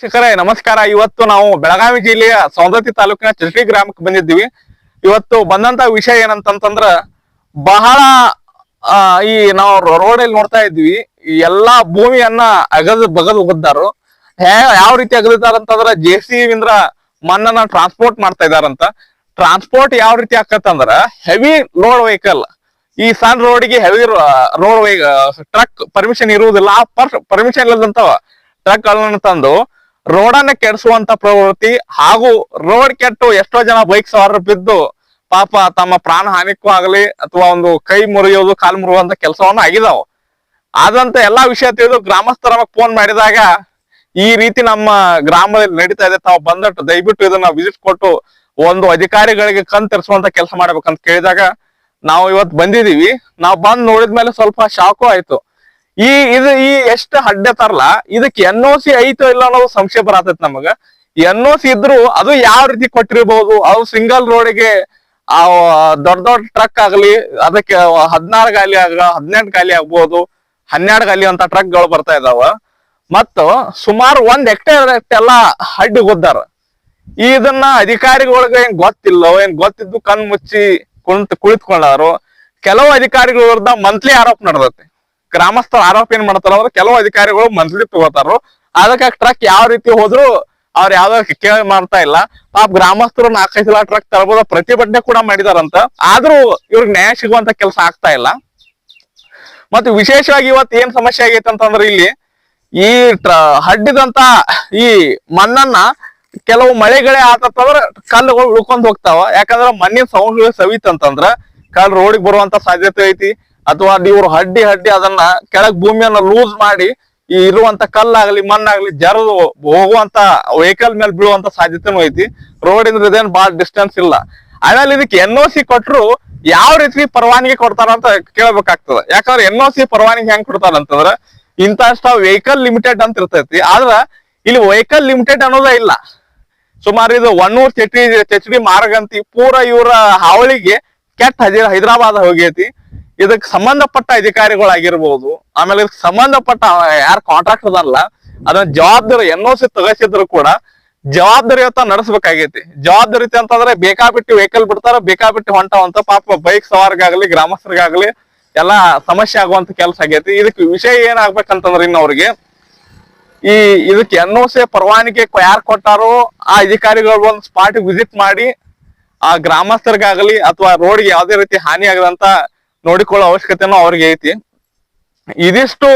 ಶಿಖರೇ ನಮಸ್ಕಾರ. ಇವತ್ತು ನಾವು ಬೆಳಗಾವಿ ಜಿಲ್ಲೆಯ ಸೌಂದತಿ ತಾಲೂಕಿನ ಚರ್ಚಿ ಗ್ರಾಮಕ್ಕೆ ಬಂದಿದ್ದೀವಿ. ಇವತ್ತು ಬಂದಂತ ವಿಷಯ ಏನಂತಂತಂದ್ರ, ಬಹಳ ಈ ನಾವು ರೋಡ್ ಅಲ್ಲಿ ನೋಡ್ತಾ ಇದ್ವಿ ಎಲ್ಲಾ ಭೂಮಿಯನ್ನ ಅಗದ್ ಬಗದ್ ಹೋಗಿದ್ದಾರು ಯಾವ ರೀತಿ ಅಗದಿದ್ದಾರೆ ಅಂತಂದ್ರ ಜೆ ಸಿ ಇಂದ್ರ ಮಣ್ಣನ್ನ ಟ್ರಾನ್ಸ್ಪೋರ್ಟ್ ಮಾಡ್ತಾ ಇದಾರಂತ ಟ್ರಾನ್ಸ್ಪೋರ್ಟ್ ಯಾವ ರೀತಿ ಆಕತ್ತಂದ್ರ ಹೆವಿ ಲೋಡ್ ವೆಹಿಕಲ್ ಈ ಸಣ್ಣ ರೋಡ್ಗೆ ಹೆವಿ ರೋಡ್ ಟ್ರಕ್ ಪರ್ಮಿಷನ್ ಇರುವುದಿಲ್ಲ. ಆ ಪರ್ಮಿಷನ್ ಇಲ್ಲದಂತವ ಟ್ರಕ್ ಗಳನ್ನ ತಂದು ರೋಡನ್ನ ಕೆಡಿಸುವಂತ ಪ್ರವೃತ್ತಿ ಹಾಗೂ ರೋಡ್ ಕೆಟ್ಟು ಎಷ್ಟೋ ಜನ ಬೈಕ್ ಸವಾರರು ಬಿದ್ದು ಪಾಪ ತಮ್ಮ ಪ್ರಾಣ ಹಾನಿಕ್ಕೂ ಆಗಲಿ ಅಥವಾ ಒಂದು ಕೈ ಮುರಿಯೋದು, ಕಾಲು ಮುರಿಯುವಂತ ಕೆಲಸವನ್ನ ಆಗಿದಾವ. ಆದಂತ ಎಲ್ಲಾ ವಿಷಯ ತಿಳಿದು ಗ್ರಾಮಸ್ಥರ ಫೋನ್ ಮಾಡಿದಾಗ ಈ ರೀತಿ ನಮ್ಮ ಗ್ರಾಮದಲ್ಲಿ ನಡೀತಾ ಇದೆ. ತಾವು ಬಂದಟ್ಟು ದಯವಿಟ್ಟು ಇದನ್ನ ವಿಸಿಟ್ ಕೊಟ್ಟು ಒಂದು ಅಧಿಕಾರಿಗಳಿಗೆ ಕಣ್ ತರಿಸುವಂತ ಕೆಲಸ ಮಾಡ್ಬೇಕಂತ ಕೇಳಿದಾಗ ನಾವು ಇವತ್ತು ಬಂದಿದೀವಿ ನಾವು ಬಂದ್ ನೋಡಿದ್ಮೇಲೆ ಸ್ವಲ್ಪ ಶಾಕು ಆಯ್ತು. ಈ ಇದು ಈ ಎಷ್ಟು ಹಡ್ಡತಾರಲ್ಲ ಇದಕ್ಕೆ ಎನ್ ಓ ಸಿ ಐತೋ ಇಲ್ಲ ಅನ್ನೋದು ಸಂಶಯ ಬರತೈತಿ ನಮಗ. ಎನ್ ಓ ಸಿ ಇದ್ರು ಅದು ಯಾವ ರೀತಿ ಕೊಟ್ಟಿರ್ಬಹುದು ಅವು ಸಿಂಗಲ್ ರೋಡಿಗೆ ಆ, ದೊಡ್ಡ ದೊಡ್ಡ ಟ್ರಕ್ ಆಗಲಿ, ಅದಕ್ಕೆ ಹದಿನಾರು ಗಾಲಿ ಆಗ, ಹದಿನೆಂಟು ಗಾಲಿ ಆಗ್ಬಹುದು ಹನ್ನೆರಡು ಗಾಲಿ ಅಂತ ಟ್ರಕ್ಗಳು ಬರ್ತಾ ಇದಾವ. ಮತ್ತು ಸುಮಾರು ಒಂದ್ ಹೆಕ್ಟೇರ್ ಎಲ್ಲ ಹಡ್ಡಿ ಗೊದ್ದಾರ. ಇದನ್ನ ಅಧಿಕಾರಿಗಳಿಗೆ ಏನ್ ಗೊತ್ತಿಲ್ಲೋ, ಏನ್ ಗೊತ್ತಿದ್ದು ಕಣ್ ಮುಚ್ಚಿ ಕುಂತ್ ಕುಳಿತುಕೊಂಡಾರು, ಕೆಲವು ಅಧಿಕಾರಿಗಳ ವಿರುದ್ಧ ಮಂತ್ಲಿ ಆರೋಪ ನಡೆದೈತಿ. ಗ್ರಾಮಸ್ಥರ ಆರೋಪ ಏನ್ ಮಾಡ್ತಾರ ಅಂದ್ರೆ ಕೆಲವು ಅಧಿಕಾರಿಗಳು ಮಂತ್ಲಿ ತಗೋತಾರ. ಅದಕ್ಕೆ ಟ್ರಕ್ ಯಾವ ರೀತಿ ಹೋದ್ರು ಅವ್ರ ಯಾವ್ದೋ ಕೇಳಿ ಮಾಡ್ತಾ ಇಲ್ಲ. ಪಾಪ ಗ್ರಾಮಸ್ಥರು ನಾಲ್ಕೈದು ಸಲ ಟ್ರಕ್ ತರಬಹುದು ಪ್ರತಿಭಟನೆ ಕೂಡ ಮಾಡಿದಾರಂತ. ಆದ್ರೂ ಇವ್ರಿಗೆ ನ್ಯಾಯ ಸಿಗುವಂತ ಕೆಲಸ ಆಗ್ತಾ ಇಲ್ಲ. ಮತ್ತೆ ವಿಶೇಷವಾಗಿ ಇವತ್ತು ಏನ್ ಸಮಸ್ಯೆ ಆಗೈತೆ ಅಂತಂದ್ರೆ ಇಲ್ಲಿ ಈ ಹಡ್ಡಿದಂತ ಈ ಮಣ್ಣನ್ನ ಕೆಲವು ಮಳೆಗಳೇ ಆತಂದ್ರ ಕಲ್ಲುಗಳು ಉಳ್ಕೊಂಡ್ ಹೋಗ್ತಾವ. ಯಾಕಂದ್ರ ಮಣ್ಣಿನ ಸೌಂಡ್ ಸವಿತಂತಂದ್ರ ಕಲ್ ರೋಡಿಗೆ ಬರುವಂತ ಸಾಧ್ಯತೆ ಐತಿ. ಅಥವಾ ಇವ್ರು ಹಡ್ಡಿ ಹಡ್ಡಿ ಅದನ್ನ ಕೆಳಗ್ ಭೂಮಿಯನ್ನ ಲೂಸ್ ಮಾಡಿ ಈ ಇರುವಂತ ಕಲ್ಲಾಗ್ಲಿ, ಮಣ್ಣಾಗ್ಲಿ ಜರದು ಹೋಗುವಂತ ವೆಹಿಕಲ್ ಮೇಲೆ ಬೀಳುವಂತ ಸಾಧ್ಯತೆನೂ ಐತಿ. ರೋಡ್ ಇಂದ್ರ ಇದೇನ್ ಬಾಳ ಡಿಸ್ಟೆನ್ಸ್ ಇಲ್ಲ. ಆಮೇಲೆ ಇದಕ್ಕೆ ಎನ್ ಸಿ ಕೊಟ್ರು ಯಾವ ರೀತಿ ಪರವಾನಗಿ ಕೊಡ್ತಾರ ಅಂತ ಕೇಳ್ಬೇಕಾಗ್ತದ. ಯಾಕಂದ್ರೆ ಎನ್ ಸಿ ಪರವಾನಗಿ ಹೆಂಗ್ ಕೊಡ್ತಾರ ಅಂತಂದ್ರ ಇಂತಷ್ಟ ವೆಹಿಕಲ್ ಲಿಮಿಟೆಡ್ ಅಂತ ಇರ್ತೈತಿ. ಆದ್ರ ಇಲ್ಲಿ ವೆಹಿಕಲ್ ಲಿಮಿಟೆಡ್ ಅನ್ನೋದೇ ಇಲ್ಲ. ಸುಮಾರು ಇದು ಒನ್ನೂರ್ ಚಟಿ ಚಚಡಿ ಮಾರ್ಗಂತಿ ಪೂರ ಇವರ ಹಾವಳಿಗೆ ಕೆಟ್ಟ ಹೈದರಾಬಾದ್ ಹೋಗೈತಿ. ಇದಕ್ ಸಂಬಂಧಪಟ್ಟ ಅಧಿಕಾರಿಗಳಾಗಿರ್ಬೋದು, ಆಮೇಲೆ ಇದಕ್ ಸಂಬಂಧಪಟ್ಟ ಯಾರ್ ಕಾಂಟ್ರಾಕ್ಟ್ ಅದಲ್ಲ, ಅದನ್ನ ಜವಾಬ್ದಾರಿ ಎನ್ ಒ ಸಿ ತಗಸಿದ್ರು ಕೂಡ ಜವಾಬ್ದಾರಿಯುತ ನಡೆಸಬೇಕಾಗೈತಿ. ಜವಾಬ್ದಾರಿ ಅಂತಂದ್ರೆ ಬೇಕಾಬಿಟ್ಟು ವೆಹಿಕಲ್ ಬಿಡ್ತಾರ, ಬೇಕಾಬಿಟ್ಟು ಹೊಂಟಾವಂತ ಪಾಪ ಬೈಕ್ ಸವಾರಿಗಾಗ್ಲಿ, ಗ್ರಾಮಸ್ಥರಿಗಾಗ್ಲಿ ಎಲ್ಲಾ ಸಮಸ್ಯೆ ಆಗುವಂತ ಕೆಲಸ ಆಗೈತಿ. ಇದಕ್ಕೆ ವಿಷಯ ಏನಾಗ್ಬೇಕಂತಂದ್ರೆ ಇನ್ನು ಅವ್ರಿಗೆ ಈ ಇದಕ್ಕೆ ಎನ್ ಓ ಸಿ ಪರವಾನಿಗೆ ಯಾರು ಕೊಟ್ಟಾರೋ ಆ ಅಧಿಕಾರಿಗಳು ಒಂದು ಸ್ಪಾಟ್ ವಿಸಿಟ್ ಮಾಡಿ, ಆ ಗ್ರಾಮಸ್ಥರಿಗಾಗಲಿ ಅಥವಾ ರೋಡ್ಗೆ ಯಾವುದೇ ರೀತಿ ಹಾನಿ ಆಗದಂತ ನೋಡಿಕೊಳ್ಳೋ ಅವಶ್ಯಕತೆನೂ ಅವ್ರಿಗೆ ಐತಿ. ಇದಿಷ್ಟು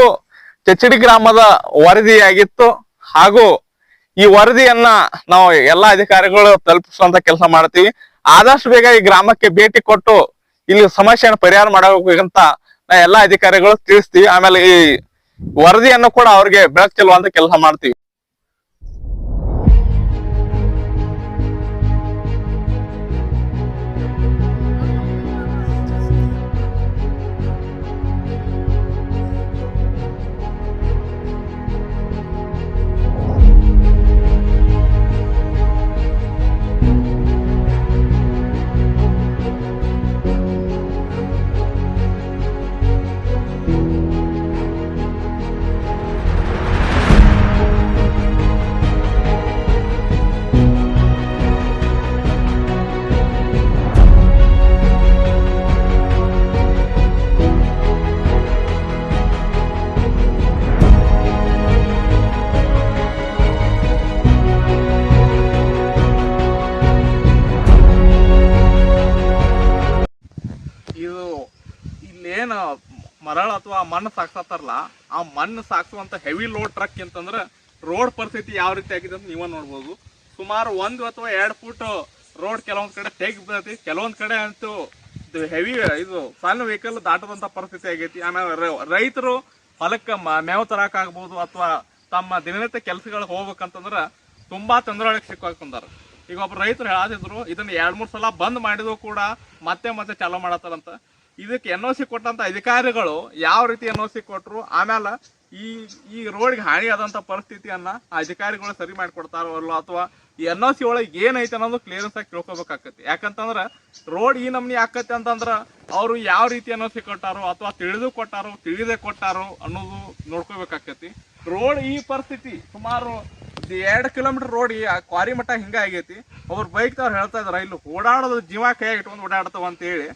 ಚಚ್ಚಡಿ ಗ್ರಾಮದ ವರದಿಯಾಗಿತ್ತು. ಹಾಗೂ ಈ ವರದಿಯನ್ನ ನಾವು ಎಲ್ಲಾ ಅಧಿಕಾರಿಗಳು ತಲುಪಿಸುವಂತ ಕೆಲಸ ಮಾಡ್ತೀವಿ. ಆದಷ್ಟು ಬೇಗ ಈ ಗ್ರಾಮಕ್ಕೆ ಭೇಟಿ ಕೊಟ್ಟು ಇಲ್ಲಿ ಸಮಸ್ಯೆಯನ್ನು ಪರಿಹಾರ ಮಾಡಬೇಕಂತ ನಾ ಎಲ್ಲಾ ಅಧಿಕಾರಿಗಳು ತಿಳಿಸ್ತೀವಿ. ಆಮೇಲೆ ಈ ವರದಿಯನ್ನು ಕೂಡ ಅವ್ರಿಗೆ ಬೆಳಕು ಚೆಲ್ಲುವಂತ ಕೆಲಸ ಮಾಡ್ತೀವಿ. ಇಲ್ಲೇನು ಮರಳ ಅಥವಾ ಮಣ್ಣು ಸಾಕ್ಸತ್ತಾರಲ್ಲ, ಆ ಮಣ್ಣು ಸಾಕ್ಸುವಂತ ಹೆವಿ ಲೋಡ್ ಟ್ರಕ್ ಅಂತಂದ್ರೆ ರೋಡ್ ಪರಿಸ್ಥಿತಿ ಯಾವ ರೀತಿ ಆಗಿದೆ ಅಂತ ನೀವ ನೋಡ್ಬೋದು. ಸುಮಾರು ಒಂದು ಅಥವಾ ಎರಡು ಫೂಟ್ ರೋಡ್ ಕೆಲವೊಂದು ಕಡೆ ತೆಗ್ ಬರ್ತೈತಿ ಕೆಲವೊಂದ್ ಕಡೆ ಅಂತೂ ಇದು ಹೆವಿ ಇದು ಸಣ್ಣ ವೆಹಿಕಲ್ ದಾಟದಂತ ಪರಿಸ್ಥಿತಿ ಆಗೈತಿ. ಆಮೇಲೆ ರೈತರು ಹೊಲಕ್ಕೆ ಮೇವು ತರಕ್ ಆಗ್ಬೋದು ಅಥವಾ ತಮ್ಮ ದಿನನಿತ್ಯ ಕೆಲಸಗಳು ಹೋಗ್ಬೇಕಂತಂದ್ರೆ ತುಂಬಾ ತೊಂದರೆ ಒಳಗೆ ಸಿಕ್ಕಾಕೊಂಡಾರ ಈಗ ಒಬ್ಬ ರೈತರು ಹೇಳಾತಿದ್ರು, ಇದನ್ನ ಎರಡು ಮೂರು ಸಲ ಬಂದ್ ಮಾಡಿದ್ರು ಕೂಡ ಮತ್ತೆ ಮತ್ತೆ ಚಾಲೂ ಮಾಡತ್ತಾರಂತ. ಇದಕ್ಕೆ ಎನ್ ಒ ಸಿ ಕೊಟ್ಟಂತ ಅಧಿಕಾರಿಗಳು ಯಾವ ರೀತಿ ಎನ್ ಒ ಸಿ ಕೊಟ್ಟರು ಆಮೇಲೆ ಈ ಈ ರೋಡ್ಗೆ ಹಾನಿ ಆದಂತ ಪರಿಸ್ಥಿತಿಯನ್ನ ಅಧಿಕಾರಿಗಳು ಸರಿ ಮಾಡಿಕೊಡ್ತಾರೋ ಅಲ್ಲೋ ಅಥವಾ ಎನ್ ಒ ಸಿ ಒಳಗೆ ಏನೈತೆ ಅನ್ನೋದು ಕ್ಲಿಯರೆನ್ಸ್ ಆಗಿ ತಿಳ್ಕೊಬೇಕಾಕತಿ ಯಾಕಂತಂದ್ರೆ ರೋಡ್ ಈ ನಮ್ನಿ ಆಕತಿ ಅಂತಂದ್ರೆ ಅವರು ಯಾವ ರೀತಿ ಎನ್ ಒ ಸಿ ಕೊಟ್ಟಾರೋ ಅಥವಾ ತಿಳಿದು ಕೊಟ್ಟಾರೋ, ತಿಳಿದೇ ಕೊಟ್ಟಾರೋ ಅನ್ನೋದು ನೋಡ್ಕೋಬೇಕಾಕತಿ ರೋಡ್ ಈ ಪರಿಸ್ಥಿತಿ ಸುಮಾರು ಎರಡು ಕಿಲೋಮೀಟರ್ ರೋಡ್ ಈ ಕ್ವಾರಿ ಮಟ್ಟ ಹಿಂಗ ಆಗೈತಿ. ಅವ್ರ ಬೈಕ್ ತವ್ರು ಹೇಳ್ತಾ ಇದ್ರ, ಇಲ್ಲಿ ಓಡಾಡೋದು ಜೀವ ಕೈಯಾಗಿ ಇಟ್ಕೊಂಡು ಓಡಾಡ್ತಾವ ಅಂತ ಹೇಳಿ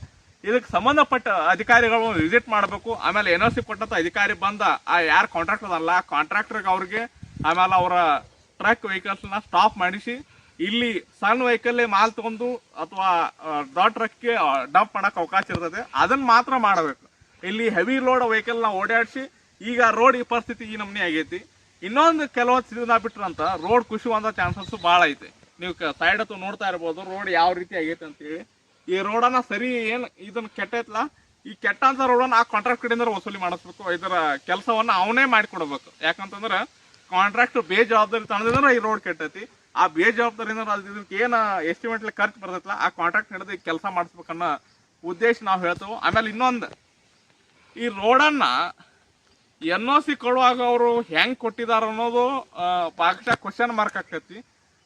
ಇದಕ್ಕೆ ಸಂಬಂಧಪಟ್ಟ ಅಧಿಕಾರಿಗಳು ವಿಸಿಟ್ ಮಾಡಬೇಕು. ಆಮೇಲೆ ಎನ್ ಸಿ ಕೊಟ್ಟಂತ ಅಧಿಕಾರಿ ಬಂದ, ಆ ಯಾರು ಕಾಂಟ್ರಾಕ್ಟರ್ ಅಲ್ಲ ಕಾಂಟ್ರಾಕ್ಟರ್ಗೆ ಅವ್ರಿಗೆ ಆಮೇಲೆ ಅವರ ಟ್ರಕ್ ವೆಹಿಕಲ್ಸ್ನ ಸ್ಟಾಪ್ ಮಾಡಿಸಿ, ಇಲ್ಲಿ ಸಣ್ಣ ವೆಹಿಕಲ್ ಮಾಲ್ ತಗೊಂಡು ಅಥವಾ ದೊಡ್ಡ ಟ್ರಕ್ಗೆ ಡಂಪ್ ಮಾಡಕ್ ಅವಕಾಶ ಇರ್ತದೆ. ಅದನ್ನ ಮಾತ್ರ ಮಾಡಬೇಕು. ಇಲ್ಲಿ ಹೆವಿ ಲೋಡ್ ವೆಹಿಕಲ್ನ ಓಡಾಡಿಸಿ, ಈಗ ರೋಡ್ ಈ ಪರಿಸ್ಥಿತಿ ಈ ನಮೂನೆ ಆಗೈತಿ. ಇನ್ನೊಂದು ಕೆಲವೊಂದು ದಿನ ಬಿಟ್ರಂತ ರೋಡ್ ಕುಸಿಯುವಂತ ಚಾನ್ಸಸ್ ಭಾಳ ಐತೆ. ನೀವು ಸೈಡ್ ಅಥವಾ ನೋಡ್ತಾ ಇರ್ಬೋದು ರೋಡ್ ಯಾವ ರೀತಿ ಆಗೈತೆ ಅಂತೇಳಿ. ಈ ರೋಡನ್ನ ಸರಿ ಏನು ಇದನ್ನ ಕೆಟ್ಟೈತ್ಲ? ಈ ಕೆಟ್ಟಂತ ರೋಡನ್ನ ಆ ಕಾಂಟ್ರಾಕ್ಟ್ ಕಡೆಯಿಂದ ವಸೂಲಿ ಮಾಡಿಸ್ಬೇಕು, ಇದರ ಕೆಲಸವನ್ನ ಅವನೇ ಮಾಡಿಕೊಡ್ಬೇಕು. ಯಾಕಂತಂದ್ರೆ ಕಾಂಟ್ರಾಕ್ಟ್ ಬೇಜವಾಬ್ದಾರಿ ತನದಿಂದ ಈ ರೋಡ್ ಕೆಟ್ಟೈತಿ. ಆ ಬೇಜವಾಬ್ದಾರಿಯಿಂದ ಇದಕ್ಕೆ ಏನು ಎಸ್ಟಿಮೇಟ್ ಖರ್ಚು ಬರ್ತೈತಲ್ಲ ಆ ಕಾಂಟ್ರಾಕ್ಟ್ ಹಿಡಿದು ಕೆಲಸ ಮಾಡಿಸ್ಬೇಕನ್ನೋ ಉದ್ದೇಶ ನಾವು ಹೇಳ್ತೇವೆ. ಆಮೇಲೆ ಇನ್ನೊಂದು, ಈ ರೋಡನ್ನ ಎನ್ ಒ ಸಿ ಕೊಡುವಾಗ ಅವರು ಹೆಂಗೆ ಕೊಟ್ಟಿದಾರ ಅನ್ನೋದು ಭಾಗಶಃ ಕ್ವಶನ್ ಮಾರ್ಕ್ ಆಕೈತಿ.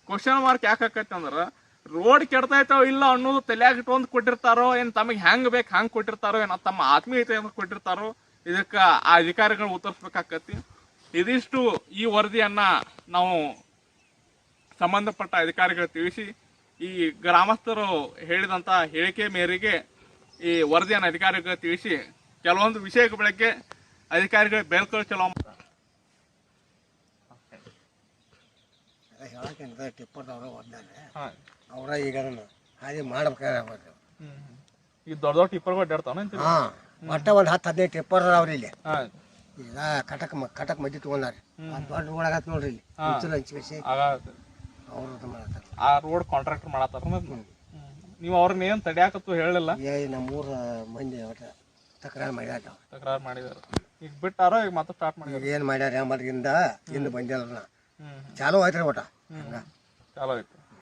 ಕ್ವಶನ್ ಮಾರ್ಕ್ ಯಾಕೆ ಆಕೈತಿ ಅಂದ್ರೆ ರೋಡ್ ಕೆಡ್ತೈತೋ ಇಲ್ಲ ಅನ್ನೋದು ತಲೆಯಾಗ ಇಟ್ಕೊಂಡು ಕೊಟ್ಟಿರ್ತಾರೋ ಏನ್ ತಮಗೆ ಹೆಂಗ್ ಬೇಕು ಹಂಗ್ ಕೊಟ್ಟಿರ್ತಾರೋ ಏನ ತಮ್ಮ ಆತ್ಮೀಯತೆ ಅಂತ ಕೊಟ್ಟಿರ್ತಾರೋ ಇದಕ್ಕ ಆ ಅಧಿಕಾರಿಗಳು ಉತ್ತರಿಸ್ಬೇಕಾಕತಿ ಇದಿಷ್ಟು ಈ ವರದಿಯನ್ನ ನಾವು ಸಂಬಂಧಪಟ್ಟ ಅಧಿಕಾರಿಗಳು ತಿಳಿಸಿ ಈ ಗ್ರಾಮಸ್ಥರು ಹೇಳಿದಂತ ಹೇಳಿಕೆ ಮೇರೆಗೆ ಈ ವರದಿಯನ್ನು ಅಧಿಕಾರಿಗಳು ತಿಳಿಸಿ ಕೆಲವೊಂದು ವಿಷಯಗಳ ಬೆಳಗ್ಗೆ ಅಧಿಕಾರಿಗಳು ಬೇರ್ಕೊಳ್ಳೋ ಚಲೋ ಹೇಳಕ್ಕೆ ಟಿಪ್ಪರ್ದವರು ಒದ್ದಾನೆ ಅವರ ಈಗ ಅದನ್ನ ಹಾಗೆ ಮಾಡ್ಬೇಕಾಗ್ಬೋದು. ಈ ದೊಡ್ಡ ದೊಡ್ಡ ಟಿಪ್ಪರ್ಗಳು ಅಡ್ಡಾಡ್ತಾವ ಹಾ ಒಟ್ಟ ಒಂದು ಹತ್ತು ಹದಿನೈದು ಟಿಪ್ಪರ್ ಅವ್ರಿ ಇಲ್ಲಿ. ಈಗ ಕಟಕ್ ಮ- ಕಟಕ್ ಮದ್ದಿ ತಗೊಂಡಾರ. ದೊಡ್ಡ ಒಳಗತ್ ನೋಡ್ರಿ ಇಲ್ಲಿ. ಹುಚ್ಚಲು ಹಂಚಿಕಸಿ ಅವ್ರು ಇದು ಮಾಡತ್ತಾರ. ಆ ರೋಡ್ ಕಾಂಟ್ರಾಕ್ಟರ್ ಮಾಡತ್ತಾರ ನೀವು ಅವ್ರನ್ನ ಏನು ತಡ್ಯಾಕತ್ತು ಹೇಳಲಿಲ್ಲ? ಏ ನಮ್ಮೂರ ಮಂದಿ ಒಟ್ಟ ತಕರಾರು ಮಾಡ್ಯಾರ. ತಕರಾರು ಮಾಡಿದಾರ. ಈಗ ಬಿಟ್ಟಾರ ಈಗ ಮತ್ತೆ ಸ್ಟಾರ್ಟ್ ಮಾಡಿದಾರ? ಏನು ಮಾಡ್ಯಾರ ಮದ್ರಿಂದ ಹಿಂದೆ ಬಂದಿಲ್ಲ ಚಾಲೂ ಆಯ್ತು ರೀ ಒಟ್ಟ ಚಾಲೋ ಆಯ್ತು.